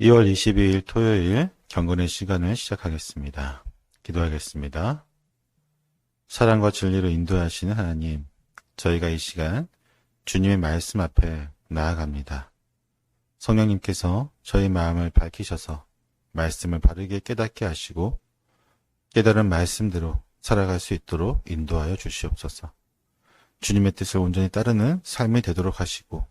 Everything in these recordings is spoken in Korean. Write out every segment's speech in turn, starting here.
2월 22일 토요일 경건의 시간을 시작하겠습니다. 기도하겠습니다. 사랑과 진리로 인도하시는 하나님, 저희가 이 시간 주님의 말씀 앞에 나아갑니다. 성령님께서 저희 마음을 밝히셔서 말씀을 바르게 깨닫게 하시고 깨달은 말씀대로 살아갈 수 있도록 인도하여 주시옵소서. 주님의 뜻을 온전히 따르는 삶이 되도록 하시고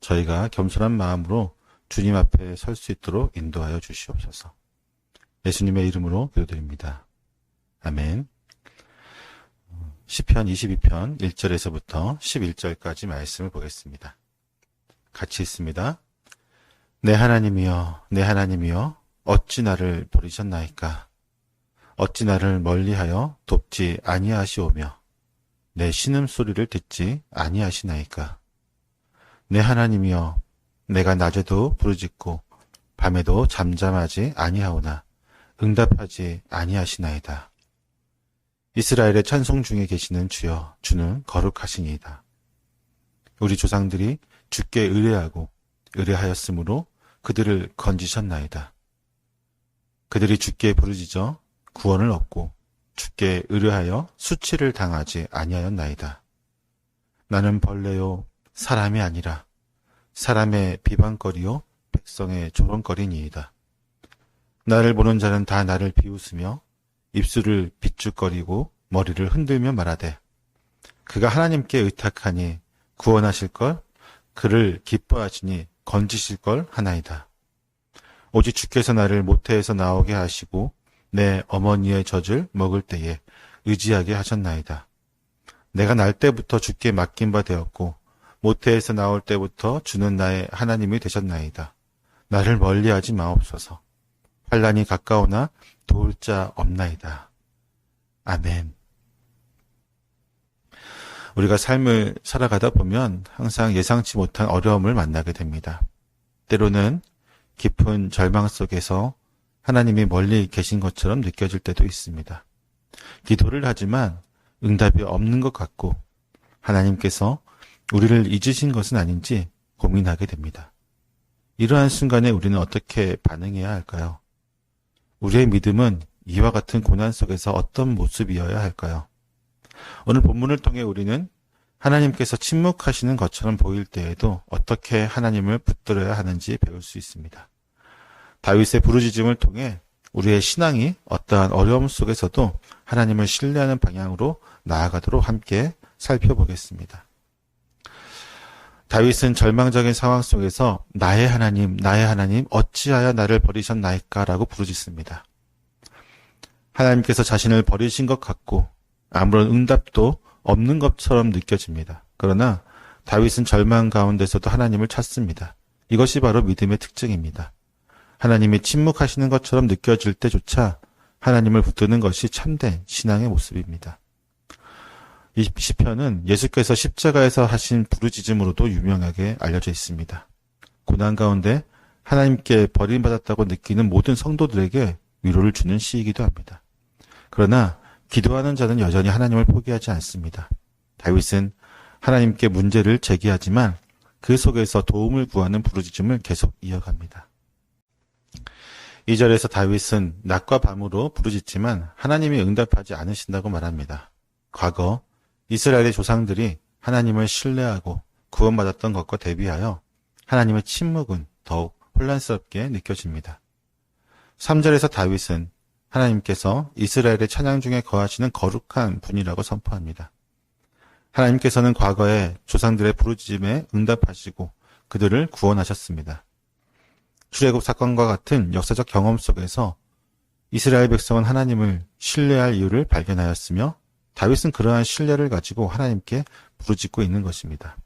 저희가 겸손한 마음으로 주님 앞에 설 수 있도록 인도하여 주시옵소서. 예수님의 이름으로 기도드립니다. 아멘. 시편 22편 1절에서부터 11절까지 말씀을 보겠습니다. 같이 있습니다. 내 하나님이여, 내 하나님이여, 어찌 나를 버리셨나이까? 어찌 나를 멀리하여 돕지 아니하시오며, 내 신음 소리를 듣지 아니하시나이까? 내 하나님이여, 내가 낮에도 부르짖고 밤에도 잠잠하지 아니하오나 응답하지 아니하시나이다. 이스라엘의 찬송 중에 계시는 주여 주는 거룩하시니이다. 우리 조상들이 주께 의뢰하고 의뢰하였으므로 그들을 건지셨나이다. 그들이 주께 부르짖어 구원을 얻고 주께 의뢰하여 수치를 당하지 아니하였나이다. 나는 벌레요 사람이 아니라 사람의 비방거리요 백성의 조롱거리니이다. 나를 보는 자는 다 나를 비웃으며 입술을 비죽거리고 머리를 흔들며 말하되 그가 하나님께 의탁하니 구원하실 걸 그를 기뻐하시니 건지실 걸 하나이다. 오직 주께서 나를 모태에서 나오게 하시고 내 어머니의 젖을 먹을 때에 의지하게 하셨나이다. 내가 날 때부터 주께 맡긴 바 되었고 모태에서 나올 때부터 주는 나의 하나님이 되셨나이다. 나를 멀리하지 마옵소서. 환란이 가까우나 도울 자 없나이다. 아멘. 우리가 삶을 살아가다 보면 항상 예상치 못한 어려움을 만나게 됩니다. 때로는 깊은 절망 속에서 하나님이 멀리 계신 것처럼 느껴질 때도 있습니다. 기도를 하지만 응답이 없는 것 같고 하나님께서 우리를 잊으신 것은 아닌지 고민하게 됩니다. 이러한 순간에 우리는 어떻게 반응해야 할까요? 우리의 믿음은 이와 같은 고난 속에서 어떤 모습이어야 할까요? 오늘 본문을 통해 우리는 하나님께서 침묵하시는 것처럼 보일 때에도 어떻게 하나님을 붙들어야 하는지 배울 수 있습니다. 다윗의 부르짖음을 통해 우리의 신앙이 어떠한 어려움 속에서도 하나님을 신뢰하는 방향으로 나아가도록 함께 살펴보겠습니다. 다윗은 절망적인 상황 속에서 나의 하나님, 나의 하나님, 어찌하여 나를 버리셨나이까라고 부르짖습니다. 하나님께서 자신을 버리신 것 같고 아무런 응답도 없는 것처럼 느껴집니다. 그러나 다윗은 절망 가운데서도 하나님을 찾습니다. 이것이 바로 믿음의 특징입니다. 하나님이 침묵하시는 것처럼 느껴질 때조차 하나님을 붙드는 것이 참된 신앙의 모습입니다. 이 시편은 예수께서 십자가에서 하신 부르짖음으로도 유명하게 알려져 있습니다. 고난 가운데 하나님께 버림받았다고 느끼는 모든 성도들에게 위로를 주는 시이기도 합니다. 그러나 기도하는 자는 여전히 하나님을 포기하지 않습니다. 다윗은 하나님께 문제를 제기하지만 그 속에서 도움을 구하는 부르짖음을 계속 이어갑니다. 2절에서 다윗은 낮과 밤으로 부르짖지만 하나님이 응답하지 않으신다고 말합니다. 과거 이스라엘의 조상들이 하나님을 신뢰하고 구원받았던 것과 대비하여 하나님의 침묵은 더욱 혼란스럽게 느껴집니다. 3절에서 다윗은 하나님께서 이스라엘의 찬양 중에 거하시는 거룩한 분이라고 선포합니다. 하나님께서는 과거에 조상들의 부르짖음에 응답하시고 그들을 구원하셨습니다. 출애굽 사건과 같은 역사적 경험 속에서 이스라엘 백성은 하나님을 신뢰할 이유를 발견하였으며 다윗은 그러한 신뢰를 가지고 하나님께 부르짖고 있는 것입니다.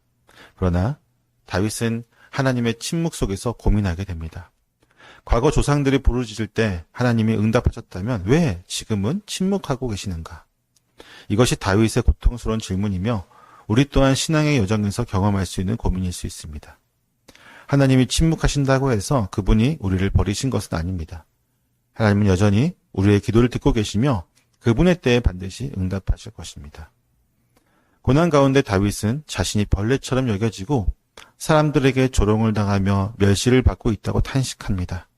그러나 다윗은 하나님의 침묵 속에서 고민하게 됩니다. 과거 조상들이 부르짖을 때 하나님이 응답하셨다면 왜 지금은 침묵하고 계시는가? 이것이 다윗의 고통스러운 질문이며 우리 또한 신앙의 여정에서 경험할 수 있는 고민일 수 있습니다. 하나님이 침묵하신다고 해서 그분이 우리를 버리신 것은 아닙니다. 하나님은 여전히 우리의 기도를 듣고 계시며 그분의 때에 반드시 응답하실 것입니다. 고난 가운데 다윗은 자신이 벌레처럼 여겨지고 사람들에게 조롱을 당하며 멸시를 받고 있다고 탄식합니다.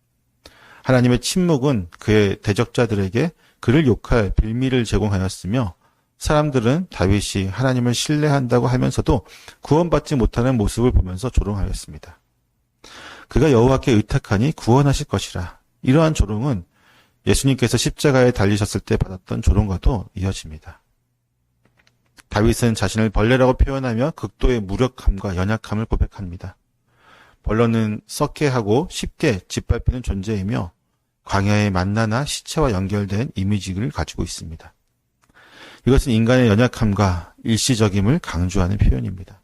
하나님의 침묵은 그의 대적자들에게 그를 욕할 빌미를 제공하였으며 사람들은 다윗이 하나님을 신뢰한다고 하면서도 구원받지 못하는 모습을 보면서 조롱하였습니다. 그가 여호와께 의탁하니 구원하실 것이라. 이러한 조롱은 예수님께서 십자가에 달리셨을 때 받았던 조롱과도 이어집니다. 다윗은 자신을 벌레라고 표현하며 극도의 무력함과 연약함을 고백합니다. 벌러는 썩게 하고 쉽게 짓밟히는 존재이며 광야의 만나나 시체와 연결된 이미지를 가지고 있습니다. 이것은 인간의 연약함과 일시적임을 강조하는 표현입니다.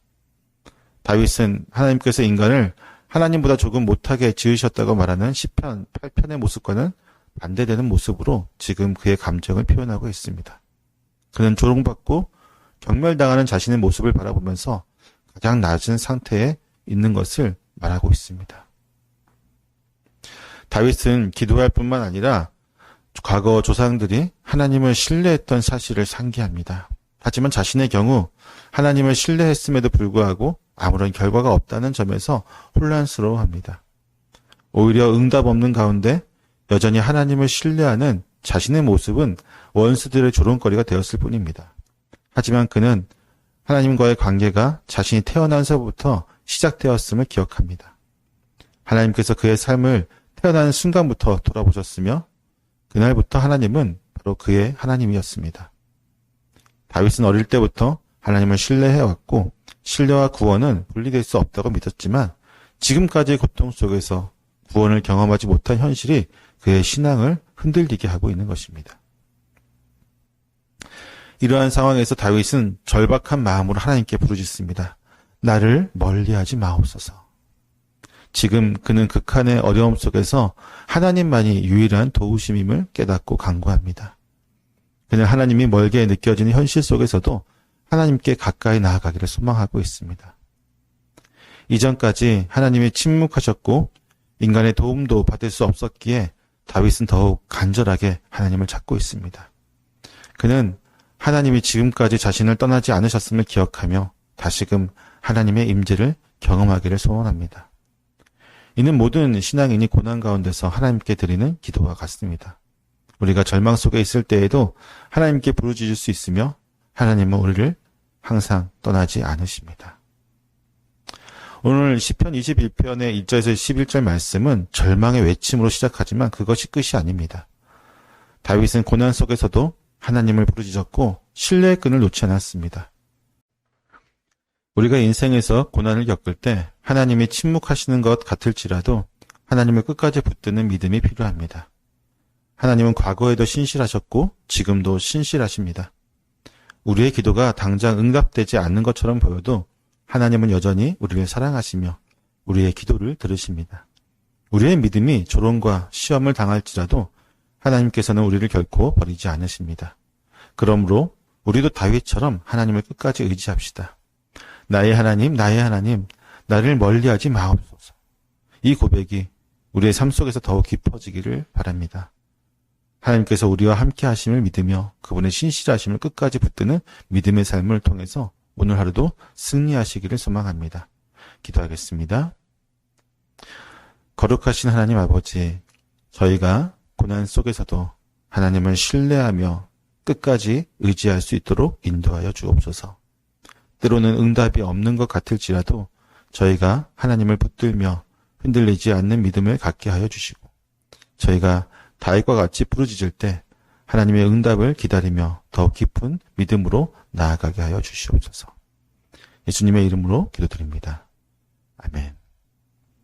다윗은 하나님께서 인간을 하나님보다 조금 못하게 지으셨다고 말하는 시편 8편의 모습과는 반대되는 모습으로 지금 그의 감정을 표현하고 있습니다. 그는 조롱받고 경멸당하는 자신의 모습을 바라보면서 가장 낮은 상태에 있는 것을 말하고 있습니다. 다윗은 기도할 뿐만 아니라 과거 조상들이 하나님을 신뢰했던 사실을 상기합니다. 하지만 자신의 경우 하나님을 신뢰했음에도 불구하고 아무런 결과가 없다는 점에서 혼란스러워합니다. 오히려 응답 없는 가운데 여전히 하나님을 신뢰하는 자신의 모습은 원수들의 조롱거리가 되었을 뿐입니다. 하지만 그는 하나님과의 관계가 자신이 태어난서부터 시작되었음을 기억합니다. 하나님께서 그의 삶을 태어나는 순간부터 돌아보셨으며 그날부터 하나님은 바로 그의 하나님이었습니다. 다윗은 어릴 때부터 하나님을 신뢰해왔고 신뢰와 구원은 분리될 수 없다고 믿었지만 지금까지의 고통 속에서 구원을 경험하지 못한 현실이 그의 신앙을 흔들리게 하고 있는 것입니다. 이러한 상황에서 다윗은 절박한 마음으로 하나님께 부르짖습니다. 나를 멀리하지 마옵소서. 지금 그는 극한의 어려움 속에서 하나님만이 유일한 도우심임을 깨닫고 간구합니다. 그는 하나님이 멀게 느껴지는 현실 속에서도 하나님께 가까이 나아가기를 소망하고 있습니다. 이전까지 하나님이 침묵하셨고 인간의 도움도 받을 수 없었기에 다윗은 더욱 간절하게 하나님을 찾고 있습니다. 그는 하나님이 지금까지 자신을 떠나지 않으셨음을 기억하며 다시금 하나님의 임재를 경험하기를 소원합니다. 이는 모든 신앙인이 고난 가운데서 하나님께 드리는 기도와 같습니다. 우리가 절망 속에 있을 때에도 하나님께 부르짖을 수 있으며 하나님은 우리를 항상 떠나지 않으십니다. 오늘 시편 21편의 1절에서 11절 말씀은 절망의 외침으로 시작하지만 그것이 끝이 아닙니다. 다윗은 고난 속에서도 하나님을 부르짖었고 신뢰의 끈을 놓지 않았습니다. 우리가 인생에서 고난을 겪을 때 하나님이 침묵하시는 것 같을지라도 하나님을 끝까지 붙드는 믿음이 필요합니다. 하나님은 과거에도 신실하셨고 지금도 신실하십니다. 우리의 기도가 당장 응답되지 않는 것처럼 보여도 하나님은 여전히 우리를 사랑하시며 우리의 기도를 들으십니다. 우리의 믿음이 조롱과 시험을 당할지라도 하나님께서는 우리를 결코 버리지 않으십니다. 그러므로 우리도 다윗처럼 하나님을 끝까지 의지합시다. 나의 하나님, 나의 하나님, 나를 멀리하지 마옵소서. 이 고백이 우리의 삶 속에서 더욱 깊어지기를 바랍니다. 하나님께서 우리와 함께 하심을 믿으며 그분의 신실하심을 끝까지 붙드는 믿음의 삶을 통해서 오늘 하루도 승리하시기를 소망합니다. 기도하겠습니다. 거룩하신 하나님 아버지, 저희가 고난 속에서도 하나님을 신뢰하며 끝까지 의지할 수 있도록 인도하여 주옵소서. 때로는 응답이 없는 것 같을지라도 저희가 하나님을 붙들며 흔들리지 않는 믿음을 갖게 하여 주시고 저희가 다윗과 같이 부르짖을 때 하나님의 응답을 기다리며 더 깊은 믿음으로 나아가게 하여 주시옵소서. 예수님의 이름으로 기도드립니다. 아멘.